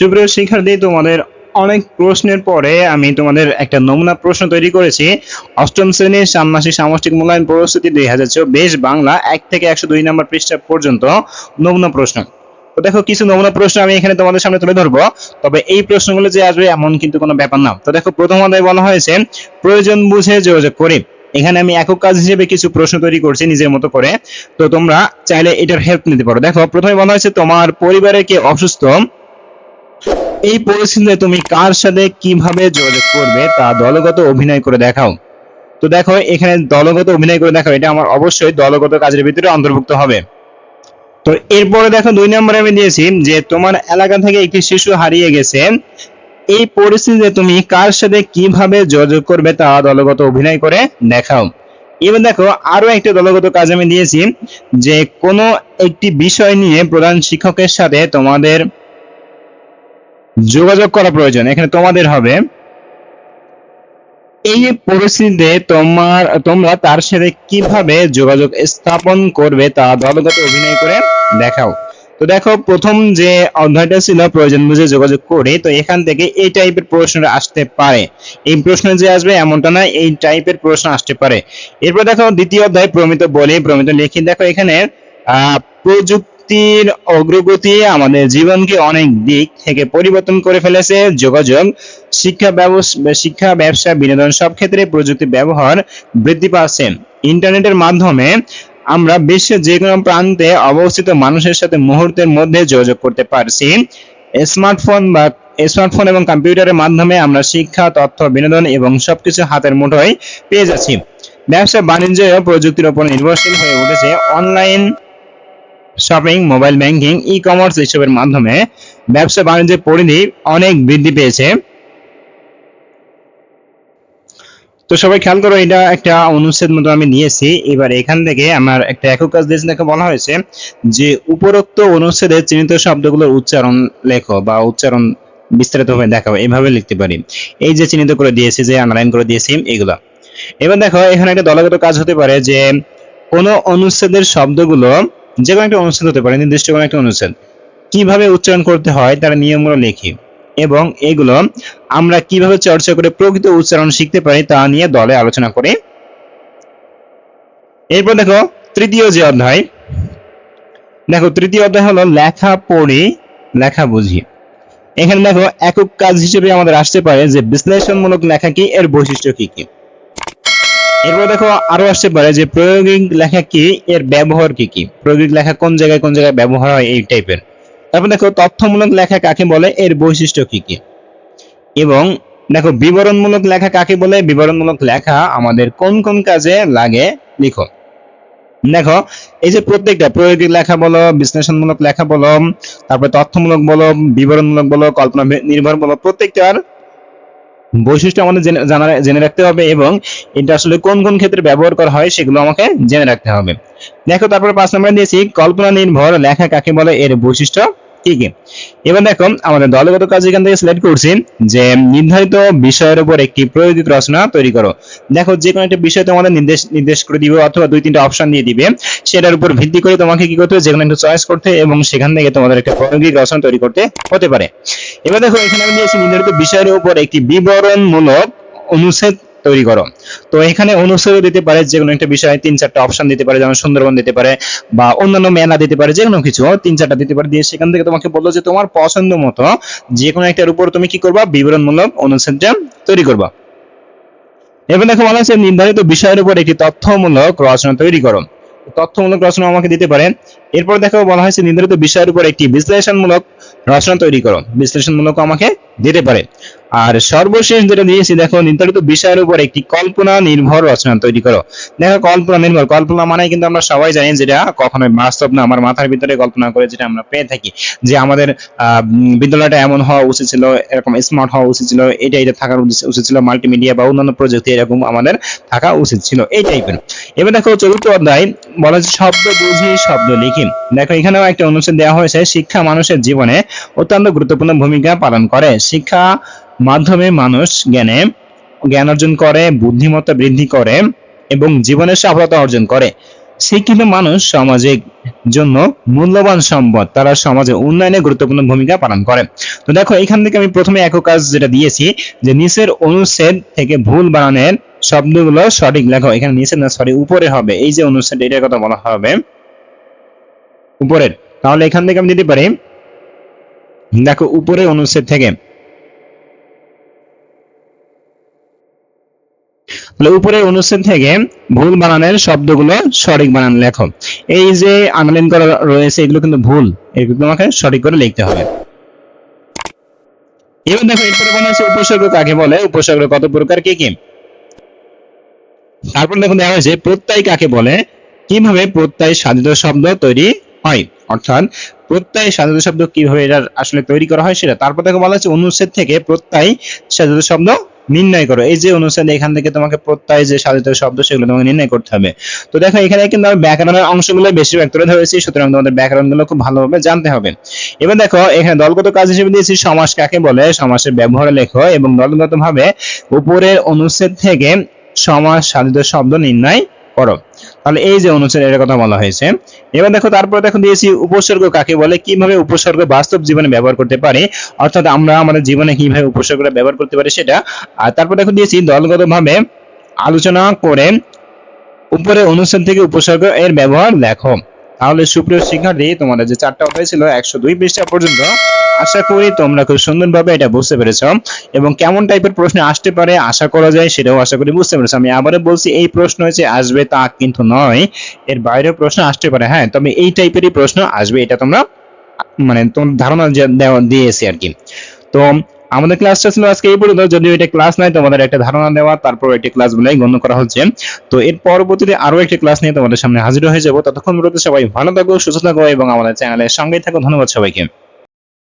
সুপ্রিয় শিক্ষার্থী, তোমাদের অনেক প্রশ্নের পরে আমি তোমাদের একটা নমুনা প্রশ্ন তৈরি করেছি। অষ্টম শ্রেণির ষান্মাসিক সামষ্টিক মূল্যায়ন প্রস্তুতি দুই হাজার চব্বিশ বাংলা এক থেকে একশো দুই নম্বর পৃষ্ঠা পর্যন্ত নমুনা প্রশ্ন। তো দেখো, কিছু নমুনা প্রশ্ন আমি এখানে তোমাদের সামনে তুলে ধরবো। তবে এই প্রশ্নগুলো যে আসবে এমন কিন্তু কোনো ব্যাপার না। তো দেখো, প্রথম অধ্যায় বলা হয়েছে, প্রয়োজন বুঝে যোগাযোগ করে। এখানে আমি একক কাজ হিসেবে কিছু প্রশ্ন তৈরি করছি নিজের মতো করে। তো তোমরা চাইলে এটার হেল্প নিতে পারো। দেখো, প্রথমে বলা হয়েছে, তোমার পরিবারে কে অসুস্থ? এই পরিস্থিতিতে তুমি কার সাথে কীভাবে যোগাযোগ করবে তা দলগত অভিনয় করে দেখাও। তো দেখো, এখানে দলগত অভিনয় করে দেখাও। এটা আমার অবশ্যই দলগত কাজের ভিতরে অন্তর্ভুক্ত হবে। তো এরপরে দেখো, দুই নম্বরে আমি দিয়েছি যে তোমার এলাকা থেকে একটি শিশু হারিয়ে গেছে। এই পরিস্থিতিতে তুমি কার সাথে কীভাবে যোগাযোগ করবে তা দলগত অভিনয় করে দেখাও। এবার দেখো আরও একটা দলগত কাজ আমি দিয়েছি যে কোনো একটি বিষয় নিয়ে প্রধান শিক্ষকের সাথে তোমাদের যোগাযোগ করা প্রয়োজন। এখানে তোমাদের হবে, এই পরিস্থিতিতে তোমার, তোমরা তার সাথে কীভাবে যোগাযোগ স্থাপন করবে তা দলগত অভিনয় করে দেখাও। তো দেখো, প্রথম যে অধ্যায়টা ছিল, প্রয়োজন বুঝে যোগাযোগ করে, তো এখান থেকে এই টাইপের প্রশ্ন আসতে পারে। এই প্রশ্ন যে আসবে এমনটা না, এই টাইপের প্রশ্ন আসতে পারে। এরপর দেখো, দ্বিতীয় অধ্যায় প্রমিত বলে, প্রমিত লিখি দেখো এখানে প্রযুক্তির অগ্রগতি আমাদের জীবনকে অনেক দিক থেকে পরিবর্তন করে ফেলেছে। যোগাযোগ, শিক্ষা ব্যবস্থা শিক্ষা, ব্যবসা, বিনোদন সব ক্ষেত্রে প্রযুক্তি ব্যবহার বৃদ্ধি পাচ্ছে। ইন্টারনেটের মাধ্যমে আমরা বিশ্বের যে কোনো প্রান্তে অবস্থিত মানুষের সাথে মুহূর্তের মধ্যে যোগাযোগ করতে পারছি। স্মার্টফোন বা, স্মার্টফোন এবং কম্পিউটারের মাধ্যমে আমরা শিক্ষা, তথ্য, বিনোদন এবং সবকিছু হাতের মুঠোয় পেয়ে যাচ্ছি। ব্যবসা বাণিজ্য প্রযুক্তির উপর নির্ভরশীল হয়ে উঠেছে। Online shopping mobile banking e commerce এসবের মাধ্যমে ব্যবসা বাণিজ্যের পরিধি অনেক বৃদ্ধি পেয়েছে। তো সবাই খেয়াল করো, এটা একটা অনুচ্ছেদ মতো আমি নিয়েছি। এবার এখান থেকে আমার একটা একক কাজ দিয়েছে দেখে বলা হয়েছে যে, উপরোক্ত অনুচ্ছেদে চিহ্নিত শব্দগুলোর উচ্চারণ লেখো বা উচ্চারণ বিস্তারিতভাবে দেখাও এইভাবে লিখতে পারি। এই যে চিহ্নিত করে দিয়েছি যে আন্ডারলাইন করে দিয়েছি, এগুলা। এবার দেখো, এখানে একটা দলগত কাজ হতে পারে যে, কোনো অনুচ্ছেদের শব্দগুলো যে কোনো একটা অনুচ্ছেদ হতে পারে, নির্দিষ্ট কোনো একটা অনুচ্ছেদ। কীভাবে উচ্চারণ করতে হয় তার নিয়মগুলো লিখি। এবং এগুলো আমরা কীভাবে চর্চা করে প্রকৃত উচ্চারণ শিখতে পারি তা নিয়ে দলে আলোচনা করি। এরপর দেখো, তৃতীয় যে অধ্যায়। দেখো, তৃতীয় অধ্যায় হলো লেখা পড়ি, লেখা বুঝি। এখানে দেখো, একক কাজ হিসেবে আমাদের আসতে পারে যে বিশ্লেষণমূলক লেখা কি, এর বৈশিষ্ট্য কি কি। এরপর দেখো আরও আসতে পারে যে প্রয়োগিক লেখা কি, এর ব্যবহার কি কি? প্রয়োগিক লেখা কোন জায়গায় কোন জায়গায় ব্যবহার হয় এই টাইপের তারপর দেখো তথ্যমূলক লেখা কাকে বলে, এর বৈশিষ্ট্য কি কি? এবং দেখো বিবরণমূলক লেখা কাকে বলে, বিবরণমূলক লেখা আমাদের কোন কোন কাজে লাগে লিখো। দেখো এই যে প্রত্যেকটা, প্রয়োগিক লেখা বলো, বিশ্লেষণমূলক লেখা বলো, তারপর তথ্যমূলক বলো, বিবরণমূলক বলো, কল্পনা নির্ভর বলো, প্রত্যেকটার বৈশিষ্ট্য আমাদের জেনে- রাখতে হবে এবং এটা আসলে কোন কোন ক্ষেত্রে ব্যবহার করা হয় সেগুলো আমাকে জেনে রাখতে হবে। দেখো, তারপরে পাঁচ নম্বরে দিয়েছি, কল্পনা নির্ভর লেখা কাকে বলে? এর বৈশিষ্ট্য কি কি? এবার দেখো, আমাদের দলগত কাজ এখান থেকে সিলেক্ট করছি যে নির্ধারিত বিষয়ের উপর একটি প্রয়োগিক রচনা তৈরি করো। দেখো, যে কোনো একটা বিষয় তোমাদের নির্দেশ নির্দেশ করে দিবে অথবা দুই তিনটা অপশন দিয়ে দিবে। সেটার উপর ভিত্তি করে তোমাকে কি করতে হবে? যে কোনো একটা চয়েস করতে এবং সেখান থেকে তোমাদের একটা প্রায়োগিক রচনা তৈরি করতে হতে পারে। এবার দেখো, এখানে আমি দিয়েছি নির্ধারিত বিষয়ের উপর একটি বিবরণমূলক অনুচ্ছেদ তৈরি করো। তো এখানে অনুচ্ছেদ দিতে পারে যে কোনো একটা বিষয়ে তিন চারটা অপশন দিতে পারে, যেমন সুন্দরবন দিতে পারে, বা অন্যান্য মেলা দিতে পারে যে কোনো কিছু তিন চারটা দিতে পারে। দিয়ে সেখান থেকে তোমাকে বলল যে তোমার পছন্দ মতো যে কোনো একটার উপর তুমি কি করবা? বিবরণমূলক অনুচ্ছেদটা তৈরি করবা। এবার দেখো বলা হচ্ছে নির্ধারিত বিষয়ের উপর একটি তথ্যমূলক রচনা তৈরি করো। তথ্যমূলক রচনা আমাকে দিতে পারে। এরপর দেখো বলা হয়েছে, নির্ধারিত বিষয়ের উপর একটি বিশ্লেষণমূলক রচনা তৈরি করো। বিশ্লেষণমূলক আমাকে দিতে পারে। আর সর্বশেষ যেটা দিয়েছি, দেখো, নির্ধারিত বিষয়ের উপর একটি কল্পনা নির্ভর রচনা তৈরি করো। দেখো, কল্পনা নির্ভর। কল্পনা মানে কিন্তু আমরা সবাই জানি যেটা কখনোই বাস্তব না। আমার মাথার ভিতরে কল্পনা করে যেটা আমরা পেয়ে থাকি। যে আমাদের বিদ্যালয়টা এমন হওয়া উচিত ছিল, এরকম স্মার্ট হওয়া উচিত ছিল, এটা এটা থাকার উচিত ছিল মাল্টিমিডিয়া বা অন্যান্য প্রযুক্তি এরকম আমাদের থাকা উচিত ছিল, এই টাইপের এবার দেখো, চতুর্থ অধ্যায়, বলা হচ্ছে শব্দ বুঝি, শব্দ লিখি। দেখো, এখানেও একটা অনুচ্ছেদ দেওয়া হয়েছে, শিক্ষা মানুষের জীবনে অত্যন্ত গুরুত্বপূর্ণ ভূমিকা পালন করে। শিক্ষা মাধ্যমে মানুষ জ্ঞানে, জ্ঞান অর্জন করে, বুদ্ধিমত্তা বৃদ্ধি করে এবং জীবনের সফলতা অর্জন করে। শিক্ষিত মানুষ সমাজের জন্য মূল্যবান সম্পদ। তারা সমাজে উন্নয়নে গুরুত্বপূর্ণ ভূমিকা পালন করে। তো দেখো, এখান থেকে আমি প্রথমে একক কাজ যেটা দিয়েছি, যে নিচের অনুচ্ছেদ থেকে ভুল বানানের শব্দগুলো সঠিক লেখো। এখানে নিচে না, সরি, উপরে হবে। এই যে অনুচ্ছেদ এটার কথা বলা হবে উপরের। তাহলে এখান থেকে আমি দিতে পারি, দেখো উপরে অনুচ্ছেদ থেকে তাহলে উপরের অনুচ্ছেদ থেকে ভুল বানানের শব্দগুলো সঠিক বানান লেখো। এই যে আন্ডারলাইন করা রয়েছে, এগুলো কিন্তু ভুল। এগুলো তোমাকে সঠিক করে লিখতে হবে। এবার দেখো, এরপরে বলা হচ্ছে উপসর্গ কাকে বলে? উপসর্গ কত প্রকার, কি কি? তারপর দেখো দেখা হয়েছে প্রত্যয় কাকে বলে? কীভাবে প্রত্যয় সাধিত শব্দ তৈরি হয়? অর্থাৎ প্রত্যয় সাধিত শব্দ কীভাবে এটা আসলে তৈরি করা হয় সেটা। তারপর দেখো বলা হচ্ছে অনুচ্ছেদ থেকে প্রত্যয় সাধিত শব্দ নির্ণয় করো। এই যে অনুচ্ছেদ এখান থেকে তোমাকে প্রত্যয় যে সাধিত শব্দ, সেগুলো তোমাকে নির্ণয় করতে হবে। তো দেখো, এখানে কিন্তু আমি ব্যাকরণের অংশগুলো বেশিরভাগ তুলে ধরেছি, সুতরাং তোমাদের ব্যাকরণগুলো খুব ভালোভাবে জানতে হবে। এবার দেখো, এখানে দলগত কাজ হিসেবে দিয়েছি, সমাস কাকে বলে? সমাসের ব্যবহার লেখো এবং দলগতভাবে উপরের অনুচ্ছেদ থেকে সমাস সাধিত শব্দ নির্ণয় করো। তাহলে এই যে অনুচ্ছেদ এর কথা বলা হয়েছে। এবার দেখো, তারপর দেখো দিয়েছি, উপসর্গ কাকে বলে? কীভাবে উপসর্গ বাস্তব জীবনে ব্যবহার করতে পারে? অর্থাৎ আমরা আমাদের জীবনে কীভাবে উপসর্গটা ব্যবহার করতে পারি সেটা। আর তারপর দেখো দিয়েছি দলগত ভাবে আলোচনা করে উপরে অনুচ্ছেদ থেকে উপসর্গ এর ব্যবহার লেখো। তাহলে সুপ্রিয় শিক্ষার্থী, তোমাদের যে চারটা অধ্যায় ছিল, একশো দুই পৃষ্ঠা পর্যন্ত আশা করি তোমরা খুব সুন্দরভাবে এটা বুঝতে পেরেছ। এবং কেমন টাইপের প্রশ্ন আসতে পারে, আশা করা যায় সেটাও আশা করি বুঝতে পেরেছ। আমি আবারও বলছি, এই প্রশ্ন হচ্ছে আসবে তা কিন্তু নয়, এর বাইরেও প্রশ্ন আসতে পারে হ্যাঁ? তবে এই টাইপেরই প্রশ্ন আসবে, এটা তোমরা মানে তোমার ধারণা দিয়েছি আর কি। তো, আমাদের ক্লাসটা ছিল আজকে এই পর্যন্ত, যদিও এটা ক্লাস নাই, তোমাদের একটা ধারণা দেওয়া, তারপর একটি ক্লাস বলে গণ্য করা হচ্ছে। তো, এর পরবর্তীতে আরও একটি ক্লাস নিয়ে তোমাদের সামনে হাজির হয়ে যাব। ততক্ষণ পর্যন্ত সবাই ভালো থাকো, সুস্থ থাকো, এবং আমাদের চ্যানেলের সঙ্গেই থাকো। ধন্যবাদ সবাইকে।